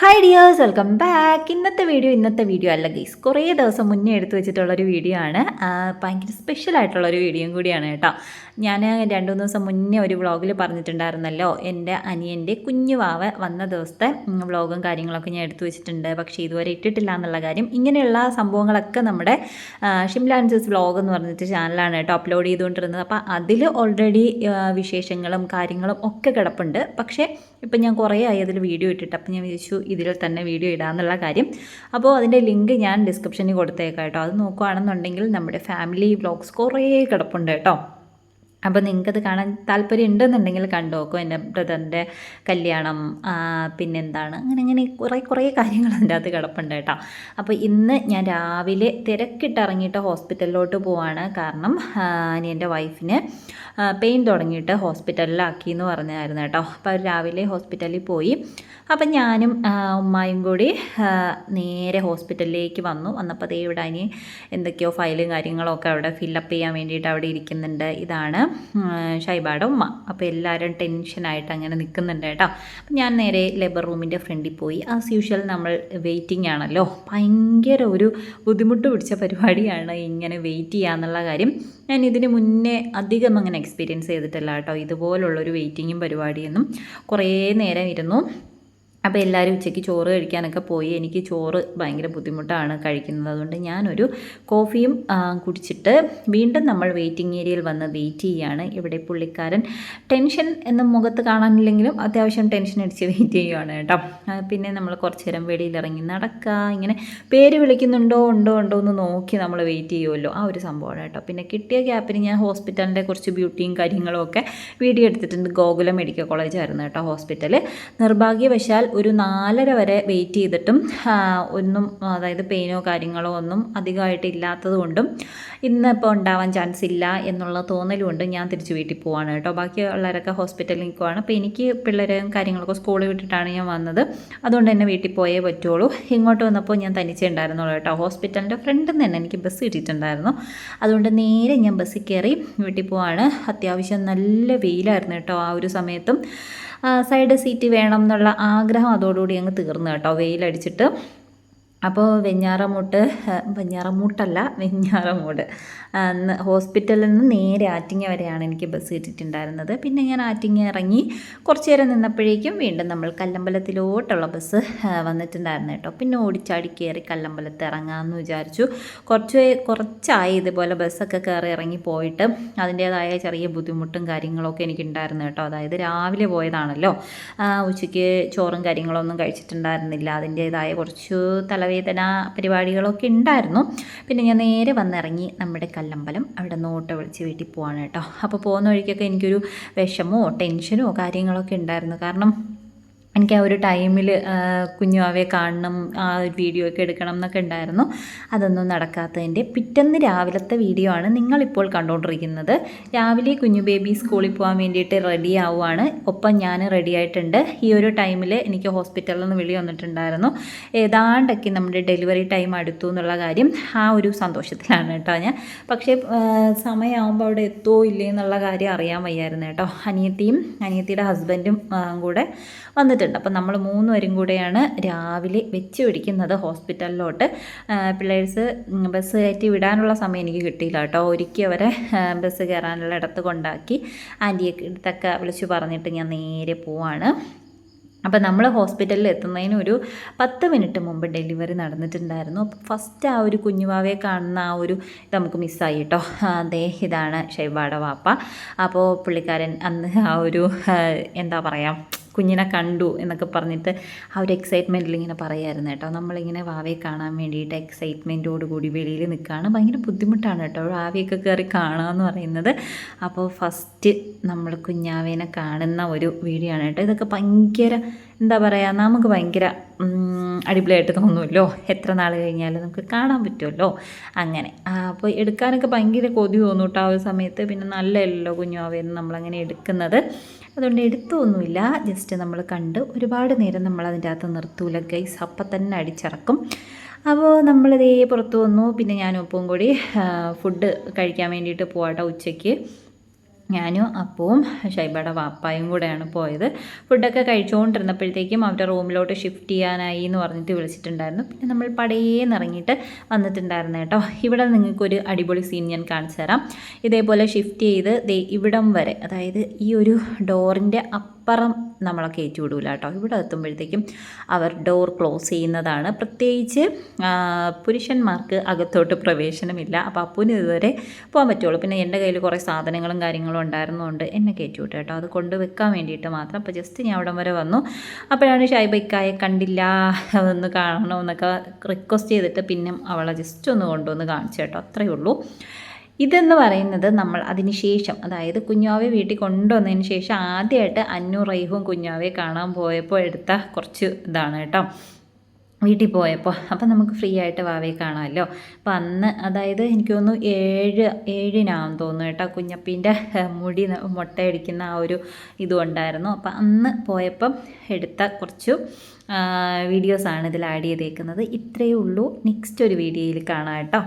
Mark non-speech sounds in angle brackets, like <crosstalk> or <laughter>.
Hi dears welcome back ഇന്നത്തെ video ഇന്നത്തെ video അല്ല ഗൈസ് കുറേ ദിവസം മുന്നേ എടുത്തു വെച്ചിട്ടുള്ളൊരു വീഡിയോ ആണ്. ഭയങ്കര സ്പെഷ്യൽ ആയിട്ടുള്ളൊരു വീഡിയോയും കൂടിയാണ് കേട്ടോ. ഞാൻ രണ്ട് മൂന്ന് ദിവസം മുന്നേ ഒരു വ്ളോഗിൽ പറഞ്ഞിട്ടുണ്ടായിരുന്നല്ലോ എന്റെ അനിയന്റെ കുഞ്ഞു വാവ വന്ന ദിവസത്തെ വ്ളോഗും കാര്യങ്ങളൊക്കെ ഞാൻ എടുത്തു വെച്ചിട്ടുണ്ട്. പക്ഷേ ഇതുവരെ ഇട്ടിട്ടില്ല എന്നുള്ള കാര്യം. ഇങ്ങനെയുള്ള സംഭവങ്ങളൊക്കെ നമ്മുടെ ഷിംലാൻസസ് വ്ളോഗ് എന്ന് പറഞ്ഞിട്ട് ചാനലാണ് കേട്ടോ അപ്ലോഡ് ചെയ്തുകൊണ്ടിരുന്നത്. അപ്പോൾ അതിൽ ഓൾറെഡി വിശേഷങ്ങളും കാര്യങ്ങളും ഒക്കെ കിടപ്പുണ്ട്. പക്ഷേ ഇപ്പം ഞാൻ കുറേ ആയി അതിൽ വീഡിയോ ഇട്ടിട്ട്. അപ്പം ഞാൻ വിചാരിച്ചു ഇതിൽ തന്നെ വീഡിയോ ഇടാന്നുള്ള കാര്യം. അപ്പോൾ അതിന്റെ ലിങ്ക് ഞാൻ ഡിസ്ക്രിപ്ഷനിൽ കൊടുത്തേക്കാം കേട്ടോ. അത് നോക്കുകയാണെന്നുണ്ടെങ്കിൽ നമ്മുടെ ഫാമിലി വ്ളോഗ്സ് കുറേ കിടപ്പുണ്ട് കേട്ടോ. അപ്പോൾ നിങ്ങൾക്കത് കാണാൻ താല്പര്യം ഉണ്ടെന്നുണ്ടെങ്കിൽ കണ്ടു? നോക്കും എന്റെ ബ്രദറിന്റെ കല്യാണം പിന്നെന്താണ്? അങ്ങനെ അങ്ങനെ കുറേ കുറേ കാര്യങ്ങൾ അതിന്റെ അകത്ത് കിടപ്പുണ്ട് കേട്ടോ. അപ്പോൾ ഇന്ന് ഞാൻ രാവിലെ തിരക്കിട്ടിറങ്ങിയിട്ട് ഹോസ്പിറ്റലിലോട്ട് പോവാണ്. കാരണം ഇനി എന്റെ വൈഫിന് പെയിൻ തുടങ്ങിയിട്ട് ഹോസ്പിറ്റലിലാക്കി എന്ന് പറഞ്ഞായിരുന്നു കേട്ടോ അപ്പോൾ രാവിലെ ഹോസ്പിറ്റലിൽ പോയി. അപ്പം ഞാനും ഉമ്മായും കൂടി നേരെ ഹോസ്പിറ്റലിലേക്ക് വന്നു. വന്നപ്പോൾ ദേ ഇവിടെ അനി എന്തൊക്കെയോ ഫയലും കാര്യങ്ങളൊക്കെ അവിടെ ഫില്ലപ്പ് ചെയ്യാൻ വേണ്ടിയിട്ട് അവിടെ ഇരിക്കുന്നുണ്ട്. ഇതാണ് ഉം, ഷൈബാടെ ഉമ്മ. അപ്പോൾ എല്ലാവരും ടെൻഷനായിട്ട് അങ്ങനെ നിൽക്കുന്നുണ്ട് കേട്ടോ. അപ്പം ഞാൻ നേരെ ലേബർ റൂമിന്റെ ഫ്രണ്ടിൽ പോയി. ആസ് യൂഷ്വൽ നമ്മൾ വെയിറ്റിംഗ് ആണല്ലോ. ഭയങ്കര ഒരു ബുദ്ധിമുട്ട് പിടിച്ച പരിപാടിയാണ് ഇങ്ങനെ വെയിറ്റ് ചെയ്യുക എന്നുള്ള കാര്യം. ഞാൻ ഇതിന് മുന്നേ അധികം അങ്ങനെ എക്സ്പീരിയൻസ് ചെയ്തിട്ടില്ല കേട്ടോ. ഇതുപോലുള്ളൊരു വെയിറ്റിങ്ങും പരിപാടിയൊന്നും കുറേ നേരം ഇരുന്നു. അപ്പോൾ എല്ലാവരും ഉച്ചയ്ക്ക് ചോറ് കഴിക്കാനൊക്കെ പോയി. എനിക്ക് ചോറ് ഭയങ്കര ബുദ്ധിമുട്ടാണ് കഴിക്കുന്നത്. അതുകൊണ്ട് ഞാനൊരു കോഫിയും കുടിച്ചിട്ട് വീണ്ടും നമ്മൾ വെയിറ്റിംഗ് ഏരിയയിൽ വന്ന് വെയിറ്റ് ചെയ്യുകയാണ് ഇവിടെ പുള്ളിക്കാരൻ ടെൻഷൻ എന്ന മുഖത്ത് കാണാനില്ലെങ്കിലും അത്യാവശ്യം ടെൻഷൻ അടിച്ച് വെയിറ്റ് ചെയ്യുകയാണ് കേട്ടോ. പിന്നെ നമ്മൾ കുറച്ച് നേരം വെളിയിൽ ഇറങ്ങി നടക്കുക ഇങ്ങനെ പേര് വിളിക്കുന്നുണ്ടോ ഉണ്ടോ ഉണ്ടോ എന്ന് നോക്കി നമ്മൾ വെയിറ്റ് ചെയ്യുമല്ലോ. ആ ഒരു സംഭവമാണ് കേട്ടോ. പിന്നെ കിട്ടിയ ഗ്യാപ്പിന് ഞാൻ ഹോസ്പിറ്റലിന്റെ കുറച്ച് ബ്യൂട്ടിയും കാര്യങ്ങളും ഒക്കെ വീഡിയോ എടുത്തിട്ടുണ്ട്. ഗോകുലം മെഡിക്കൽ കോളേജ് ആയിരുന്നു കേട്ടോ ഹോസ്പിറ്റൽ നിർഭാഗ്യവശാൽ ഒരു നാലര വരെ വെയിറ്റ് ചെയ്തിട്ടും ഒന്നും അതായത് പെയിനോ കാര്യങ്ങളോ ഒന്നും അധികമായിട്ട് ഇല്ലാത്തത് കൊണ്ടും ഇന്നിപ്പോൾ ഉണ്ടാവാൻ ചാൻസ് ഇല്ല എന്നുള്ള തോന്നലുകൊണ്ട് ഞാൻ തിരിച്ച് വീട്ടിൽ പോവാണ് കേട്ടോ. ബാക്കിയുള്ളവരൊക്കെ ഹോസ്പിറ്റലിൽ നിൽക്കുവാണ്. അപ്പോൾ എനിക്ക് പിള്ളേരെയും കാര്യങ്ങളൊക്കെ സ്കൂളിൽ വിട്ടിട്ടാണ് ഞാൻ വന്നത്. അതുകൊണ്ട് തന്നെ വീട്ടിൽ പോയേ പറ്റുള്ളൂ. ഇങ്ങോട്ട് വന്നപ്പോൾ ഞാൻ തനിച്ചേ ഉണ്ടായിരുന്നുള്ളൂ കേട്ടോ. ഹോസ്പിറ്റലിന്റെ ഫ്രണ്ടിൽ നിന്ന് തന്നെ എനിക്ക് ബസ് കിട്ടിയിട്ടുണ്ടായിരുന്നു. അതുകൊണ്ട് നേരെ ഞാൻ ബസ്സിൽ കയറി വീട്ടിൽ പോവാണ്. അത്യാവശ്യം നല്ല വെയിലായിരുന്നു കേട്ടോ ആ ഒരു സമയത്തും. സൈഡ് സീറ്റ് വേണം എന്നുള്ള ആഗ്രഹം അതോടുകൂടി അങ്ങ് തീർന്നു കേട്ടോ. വെയിലടിച്ചിട്ട്. അപ്പോൾ വെഞ്ഞാറമൂട്ട് <laughs> വെഞ്ഞാറമൂട്ടല്ല വെഞ്ഞാറമൂട്. ഹോസ്പിറ്റലിൽ നിന്ന് നേരെ ആറ്റിങ്ങ വരെയാണ് എനിക്ക് ബസ് കിട്ടിയിട്ടുണ്ടായിരുന്നത്. പിന്നെ ഞാൻ ആറ്റിങ്ങ ഇറങ്ങി കുറച്ച് നേരം നിന്നപ്പോഴേക്കും വീണ്ടും നമ്മൾ കല്ലമ്പലത്തിലോട്ടുള്ള ബസ് വന്നിട്ടുണ്ടായിരുന്നു കേട്ടോ. പിന്നെ ഓടിച്ചാടി കയറി കല്ലമ്പലത്ത് ഇറങ്ങാമെന്ന് വിചാരിച്ചു. കുറച്ച് കുറച്ചായി ഇതുപോലെ ബസ്സൊക്കെ കയറി ഇറങ്ങി പോയിട്ട് അതിന്റേതായ ചെറിയ ബുദ്ധിമുട്ടും കാര്യങ്ങളൊക്കെ എനിക്കുണ്ടായിരുന്നു കേട്ടോ. അതായത് രാവിലെ പോയതാണല്ലോ. ഉച്ചയ്ക്ക് ചോറും കാര്യങ്ങളൊന്നും കഴിച്ചിട്ടുണ്ടായിരുന്നില്ല. അതിന്റേതായ കുറച്ച് തലവേദന പരിപാടികളൊക്കെ ഉണ്ടായിരുന്നു. പിന്നെ ഞാൻ നേരെ വന്നിറങ്ങി നമ്മുടെ കല്ലമ്പലം. അവിടെ നിന്ന് ഓട്ടോ വിളിച്ച് വീട്ടിൽ പോവാണ് കേട്ടോ. അപ്പോൾ പോകുന്ന വഴിക്കൊക്കെ എനിക്കൊരു വിഷമോ ടെൻഷനോ കാര്യങ്ങളൊക്കെ ഉണ്ടായിരുന്നു. കാരണം എനിക്ക് ആ ഒരു ടൈമിൽ കുഞ്ഞുവാവയെ കാണണം ആ ഒരു വീഡിയോ ഒക്കെ എടുക്കണം എന്നൊക്കെ ഉണ്ടായിരുന്നു. അതൊന്നും നടക്കാത്തതിന്റെ പിറ്റന്ന് രാവിലത്തെ വീഡിയോ ആണ് നിങ്ങളിപ്പോൾ കണ്ടുകൊണ്ടിരിക്കുന്നത് രാവിലെ കുഞ്ഞു ബേബി സ്കൂളിൽ പോകാൻ വേണ്ടിയിട്ട് റെഡി ആവുകയാണ് ഒപ്പം ഞാൻ റെഡി ആയിട്ടുണ്ട്. ഈ ഒരു ടൈമിൽ എനിക്ക് ഹോസ്പിറ്റലിൽ നിന്ന് വിളി വന്നിട്ടുണ്ടായിരുന്നു. ഏതാണ്ടൊക്കെ നമ്മുടെ ഡെലിവറി ടൈം അടുത്തു എന്നുള്ള കാര്യം ആ ഒരു സന്തോഷത്തിലാണ് കേട്ടോ ഞാൻ. പക്ഷേ സമയമാകുമ്പോൾ അവിടെ എത്തുമോ ഇല്ലേ എന്നുള്ള കാര്യം അറിയാൻ വയ്യായിരുന്നു കേട്ടോ. അനിയത്തിയും അനിയത്തിയുടെ ഹസ്ബൻഡും കൂടെ കൂടെ വന്നിട്ടുണ്ട് അപ്പം നമ്മൾ മൂന്നുപേരും കൂടെയാണ് രാവിലെ വെച്ച് പിടിക്കുന്നത് ഹോസ്പിറ്റലിലോട്ട്. പിള്ളേഴ്സ് ബസ് കയറ്റി വിടാനുള്ള സമയം എനിക്ക് കിട്ടിയില്ല കേട്ടോ. ഒരുക്കി അവരെ ബസ് കയറാനുള്ള ഇടത്ത് കൊണ്ടാക്കി ആന്റിയെ അടുത്തൊക്കെ വിളിച്ച് പറഞ്ഞിട്ട് ഞാൻ നേരെ പോവാണ്. അപ്പോൾ നമ്മൾ ഹോസ്പിറ്റലിൽ എത്തുന്നതിന് ഒരു പത്ത് മിനിറ്റ് മുമ്പ് ഡെലിവറി നടന്നിട്ടുണ്ടായിരുന്നു. അപ്പോൾ ഫസ്റ്റ് ആ ഒരു കുഞ്ഞുവാവയെ കാണുന്ന ആ ഒരു ഇത് നമുക്ക് മിസ്സായി കേട്ടോ. അതേ ഇതാണ് ഷൈബാട വാപ്പ. അപ്പോൾ പുള്ളിക്കാരൻ അന്ന് ആ ഒരു എന്താ പറയുക കുഞ്ഞിനെ കണ്ടു എന്നൊക്കെ പറഞ്ഞിട്ട് ആ ഒരു എക്സൈറ്റ്മെന്റിൽ ഇങ്ങനെ പറയായിരുന്നു കേട്ടോ. നമ്മളിങ്ങനെ വാവയെ കാണാൻ വേണ്ടിയിട്ട് എക്സൈറ്റ്മെന്റോട് കൂടി വെളിയിൽ നിൽക്കുകയാണ് ഭയങ്കര ബുദ്ധിമുട്ടാണ് കേട്ടോ. വാവയൊക്കെ കയറി കാണുക എന്ന് പറയുന്നത്. അപ്പോൾ ഫസ്റ്റ് നമ്മൾ കുഞ്ഞാവേനെ കാണുന്ന ഒരു വീഡിയോ ആണ് കേട്ടോ. ഇതൊക്കെ ഭയങ്കര എന്താ പറയുക നമുക്ക് ഭയങ്കര അടിപൊളിയായിട്ട് തോന്നുമല്ലോ. എത്ര നാൾ കഴിഞ്ഞാലും നമുക്ക് കാണാൻ പറ്റുമല്ലോ. അങ്ങനെ. അപ്പോൾ എടുക്കാനൊക്കെ ഭയങ്കര കൊതി തോന്നും കേട്ടോ ആ ഒരു സമയത്ത്. പിന്നെ നല്ലതല്ലോ കുഞ്ഞാവേന്ന് നമ്മളങ്ങനെ എടുക്കുന്നത്. അതുകൊണ്ട് എടുത്തൊന്നുമില്ല. ജസ്റ്റ് നമ്മൾ കണ്ട് ഒരുപാട് നേരം നമ്മൾ അതിന്റെ അകത്ത് നിർത്തൂല ഗൈസ് അപ്പം തന്നെ അടിച്ചിറക്കും. അപ്പോൾ നമ്മളിതേ പുറത്ത് വന്നു. പിന്നെ ഞാൻ ഒപ്പം കൂടി ഫുഡ് കഴിക്കാൻ വേണ്ടിയിട്ട് പോവാട്ടോ ഉച്ചയ്ക്ക്. ഞാനും അപ്പവും ഷൈബയുടെ വാപ്പായും കൂടെയാണ് പോയത്. ഫുഡൊക്കെ കഴിച്ചുകൊണ്ടിരുന്നപ്പോഴത്തേക്കും അവരുടെ റൂമിലോട്ട് ഷിഫ്റ്റ് ചെയ്യാനായി എന്ന് പറഞ്ഞിട്ട് വിളിച്ചിട്ടുണ്ടായിരുന്നു. പിന്നെ നമ്മൾ പടയേന്ന് ഇറങ്ങിയിട്ട് വന്നിട്ടുണ്ടായിരുന്നു കേട്ടോ. ഇവിടെ നിങ്ങൾക്കൊരു അടിപൊളി സീൻ ഞാൻ കാണിച്ചു തരാം ഇതേപോലെ ഷിഫ്റ്റ് ചെയ്ത് ഇവിടം വരെ അതായത് ഈ ഒരു ഡോറിന്റെ അപ്പുറം നമ്മളെ കയറ്റി വിടൂല കേട്ടോ ഇവിടെ എത്തുമ്പോഴത്തേക്കും അവർ ഡോർ ക്ലോസ് ചെയ്യുന്നതാണ്. പ്രത്യേകിച്ച് പുരുഷന്മാർക്ക് അകത്തോട്ട് പ്രവേശനമില്ല. അപ്പോൾ അപ്പൂന് ഇതുവരെ പോകാൻ പറ്റുള്ളൂ. പിന്നെ എന്റെ കയ്യിൽ കുറേ സാധനങ്ങളും കാര്യങ്ങളും ഉണ്ടായിരുന്നതുകൊണ്ട് എന്നെ കയറ്റി വിട്ടു കേട്ടോ അത് കൊണ്ട് വെക്കാൻ വേണ്ടിയിട്ട് മാത്രം. അപ്പോൾ ജസ്റ്റ് ഞാൻ അവിടം വരെ വന്നു. അപ്പോഴാണ് ഷൈബയ്ക്കായെ കണ്ടില്ല ഒന്ന് കാണണമെന്നൊക്കെ റിക്വസ്റ്റ് ചെയ്തിട്ട് പിന്നെ അവളെ ജസ്റ്റ് ഒന്ന് കൊണ്ടുവന്ന് കാണിച്ചു കേട്ടോ അത്രയേ ഉള്ളൂ. ഇതെന്ന് പറയുന്നത് നമ്മൾ അതിന് ശേഷം അതായത് കുഞ്ഞാവെ വീട്ടിൽ കൊണ്ടുവന്നതിന് ശേഷം ആദ്യമായിട്ട് അന്നു റൈഹും കുഞ്ഞാവെ കാണാൻ പോയപ്പോൾ എടുത്ത കുറച്ച് ഇതാണ് കേട്ടോ. വീട്ടിൽ പോയപ്പോൾ. അപ്പം നമുക്ക് ഫ്രീ ആയിട്ട് വാവയെ കാണാമല്ലോ. അപ്പം അന്ന് അതായത് എനിക്ക് തോന്നുന്നു ഏഴ് ഏഴിനാന്ന് തോന്നുന്നു കേട്ടോ കുഞ്ഞപ്പീന്റെ മുടി മുട്ടയടിക്കുന്ന ആ ഒരു ഇതുണ്ടായിരുന്നു. അപ്പം അന്ന് പോയപ്പം എടുത്ത കുറച്ച് വീഡിയോസാണ് ഇതിൽ ആഡ് ചെയ്തേക്കുന്നത്. ഇത്രയേ ഉള്ളൂ. നെക്സ്റ്റ് ഒരു വീഡിയോയിൽ കാണാം കേട്ടോ.